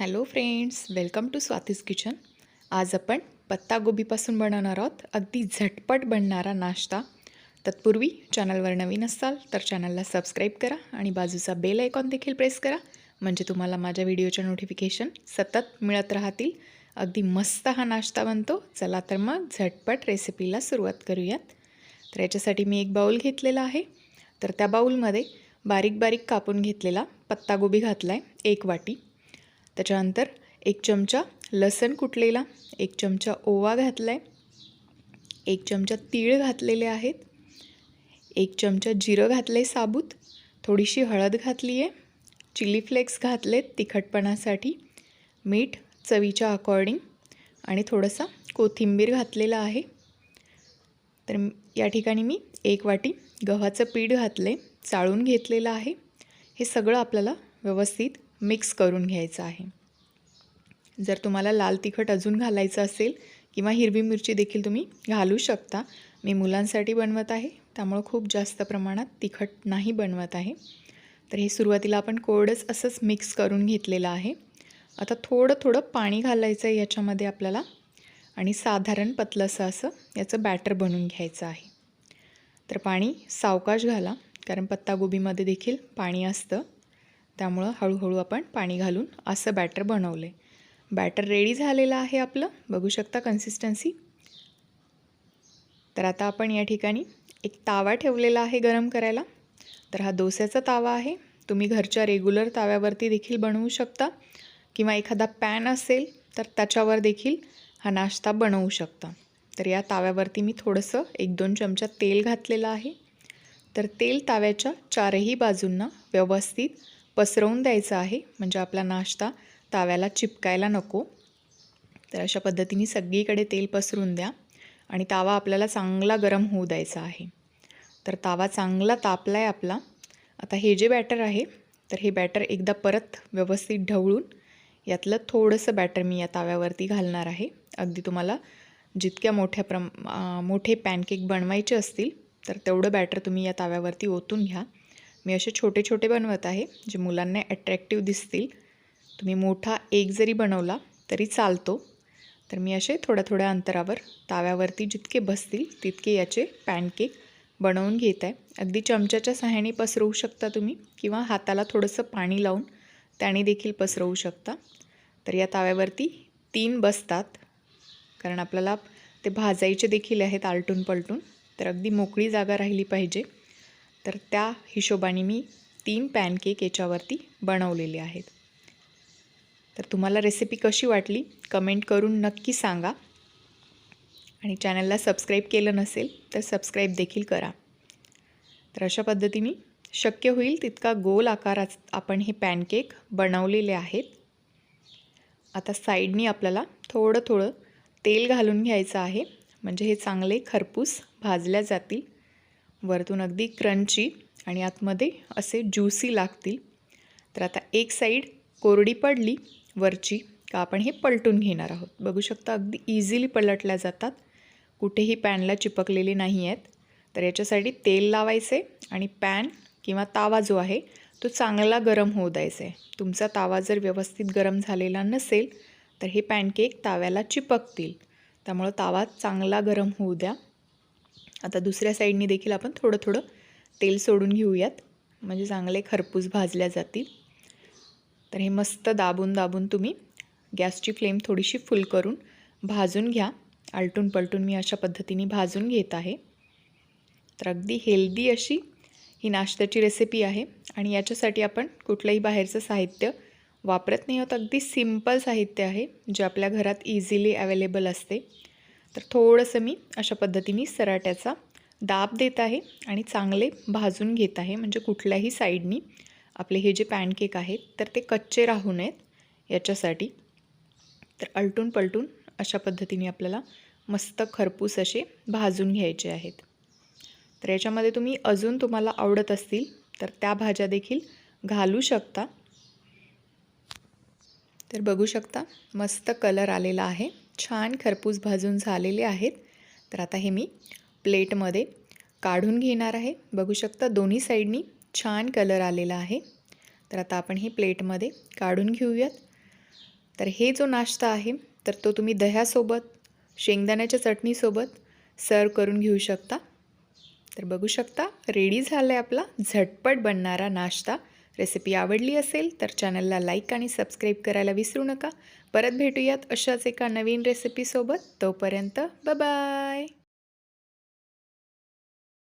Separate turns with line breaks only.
Hello friends welcome to Swati's kitchen आज आपण पत्तागोबीपासून बनवणार आहोत. अगदी झटपट बनणारा नाश्ता. तत्पूर्वी चॅनलवर नवीन असाल तर चॅनलला सबस्क्राईब करा आणि बाजूचा बेल आयकॉन देखील प्रेस करा. म्हणजे तुम्हाला माझ्या व्हिडिओच्या नोटिफिकेशन सतत मिळत राहतील. अगदी मस्त हा नाश्ता बनतो. चला तर मग झटपट रेसिपीला सुरुवात करूयात. तर याच्यासाठी मी एक बाऊल घेतलेला आहे. तर त्या बाऊलमध्ये बारीक बारीक कापून घेतलेला पत्तागोबी घातला आहे एक वाटी. त्याच्यानंतर एक चमचा लसण कुटलेला एक चमचा ओवा घातला आहे एक चमचा तीळ घातलेले आहेत एक चमचा जिरं घातलं आहे साबूत थोडीशी हळद घातली आहे चिली फ्लेक्स घातलेत तिखटपणासाठी मीठ चवीच्या अकॉर्डिंग आणि थोडंसं कोथिंबीर घातलेला आहे. तर या ठिकाणी मी एक वाटी गव्हाचं पीठ घातले चाळून घेतलेलं आहे. हे सगळं आपल्याला व्यवस्थित मिक्स करून घ्यायचं आहे. जर तुम्हाला लाल तिखट अजून घालायचं असेल किंवा हिरवी मिरची देखील तुम्ही घालू शकता. मी मुलांसाठी बनवत आहे. त्यामुळं खूप जास्त प्रमाणात तिखट नाही बनवत आहे. तर हे सुरुवातीला आपण कोरडंच असंच मिक्स करून घेतलेलं आहे. आता थोडं थोडं पाणी घालायचं आहे याच्यामध्ये आपल्याला. आणि साधारण पतलंसं असं याचं बॅटर बनवून घ्यायचं आहे. तर पाणी सावकाश घाला. कारण पत्तागोबीमध्ये देखील पाणी असतं. त्यामुळं हळूहळू आपण पाणी घालून असं बॅटर बनवलं. आहे बॅटर रेडी झालेलं आहे आपलं. बघू शकता कन्सिस्टन्सी तर आता आपण या ठिकाणी एक तावा ठेवलेला आहे गरम करायला. तर हा डोस्याचा तावा आहे. तुम्ही घरच्या रेग्युलर ताव्यावरती देखील बनवू शकता. किंवा एखादा पॅन असेल तर त्याच्यावर देखील हा नाश्ता बनवू शकता. तर या ताव्यावरती मी थोडंसं एक दोन चमचा तेल घातलेलं आहे. तर तेल ताव्याच्या चारही बाजूंना व्यवस्थित पसरवून द्यायचं आहे. म्हणजे आपला नाश्ता ताव्याला चिपकायला नको. तर अशा पद्धतीने सगळीकडे तेल पसरून द्या आणि तावा आपल्याला चांगला गरम होऊ द्यायचा आहे. तर तावा चांगला तापला आहे आपला. आता हे जे बॅटर आहे तर हे बॅटर एकदा परत व्यवस्थित ढवळून यातलं थोडंसं बॅटर मी या ताव्यावरती घालणार आहे. अगदी तुम्हाला जितक्या मोठ्या प्रम मोठे पॅनकेक बनवायचे असतील तर तेवढं बॅटर तुम्ही या ताव्यावरती ओतून घ्या. मी असे छोटे छोटे बनवत आहे जे मुलांना ॲट्रॅक्टिव्ह दिसतील. तुम्ही मोठा एक जरी बनवला तरी चालतो. तर मी असे थोड्या थोड्या अंतरावर ताव्यावरती जितके बसतील तितके याचे पॅनकेक बनवून घेत आहे. अगदी चमच्याच्या सहाय्याने पसरवू शकता तुम्ही किंवा हाताला थोडंसं पाणी लावून त्याने देखील पसरवू शकता. तर या ताव्यावरती तीन बसतात. कारण आपल्याला ते भाजायचे देखील आहेत आलटून पलटून तर अगदी मोकळी जागा राहिली पाहिजे. तर त्या हिशोबाने मी तीन पॅनकेक याच्यावरती बनवलेले आहेत. तर तुम्हाला रेसिपी कशी वाटली कमेंट करून नक्की सांगा. आणि चॅनलला सबस्क्राईब केलं नसेल तर सबस्क्राईब देखील करा. तर अशा पद्धतीने शक्य होईल तितका गोल आकारात आपण हे पॅनकेक बनवलेले आहेत. आता साईडनी आपल्याला थोडं थोडं तेल घालून घ्यायचं आहे. म्हणजे हे चांगले खरपूस भाजल्या जातील. वरतून अगदी क्रंची आणि आतमध्ये असे ज्युसी लागतील. तर आता एक साईड कोरडी पडली वरची का आपण हे पलटून घेणार आहोत. बघू शकता अगदी इझिली पलटल्या जातात. कुठेही पॅनला चिपकलेले नाही आहेत. तर याच्यासाठी तेल लावायचे आणि पॅन किंवा तावा जो आहे तो चांगला गरम होऊ द्यायचा. आहे तुमचा तावा जर व्यवस्थित गरम झालेला नसेल तर हे पॅनकेक ताव्याला चिपकतील. त्यामुळं तावा चांगला गरम होऊ द्या. आता दुसऱ्या साईडनी देखील आपण थोडं थोडं तेल सोडून घेऊयात. म्हणजे चांगले खरपूस भाजल्या जातील. तर हे मस्त दाबून दाबून तुम्ही गॅसची फ्लेम थोडीशी फुल करून भाजून घ्या. आलटून पलटून मी अशा पद्धतीने भाजून घेत आहे. तर अगदी हेल्दी अशी ही नाश्त्याची रेसिपी आहे आणि याच्यासाठी आपण कुठलंही बाहेरचं साहित्य वापरत नाही आहोत. अगदी सिंपल साहित्य आहे जे आपल्या घरात इझिली अवेलेबल असते. तर थोडंसं मी अशा पद्धतीने सराट्याचा दाब देत आहे आणि चांगले भाजून घेत आहे. म्हणजे कुठल्याही साईडनी आपले हे जे पॅनकेक आहेत तर ते कच्चे राहू नयेत याच्यासाठी. तर अलटून पलटून अशा पद्धतीने आपल्याला मस्त खरपूस असे भाजून घ्यायचे आहेत. तर याच्यामध्ये तुम्ही अजून तुम्हाला आवडत असतील तर त्या भाज्या देखील घालू शकता. तर बघू शकता मस्त कलर आलेला आहे. छान खरपूस भाजून झालेले आहेत. तर आता हे मी प्लेटमध्ये काढून घेणार आहे. बघू शकता दोन्ही साईडनी छान कलर आलेला आहे. तर आता आपण हे प्लेटमध्ये काढून घेऊयात. तर हे जो नाश्ता आहे तर तो तुम्ही दह्यासोबत शेंगदाण्याच्या चटणीसोबत सर्व करून घेऊ शकता. तर बघू शकता रेडी झाला आहे आपला झटपट बनणारा नाश्ता. रेसिपी आवडली असेल तर चॅनलला लाईक आणि सबस्क्राईब करायला विसरू नका. परत भेटूयात अशाच एका नवीन रेसिपीसोबत. तोपर्यंत बाय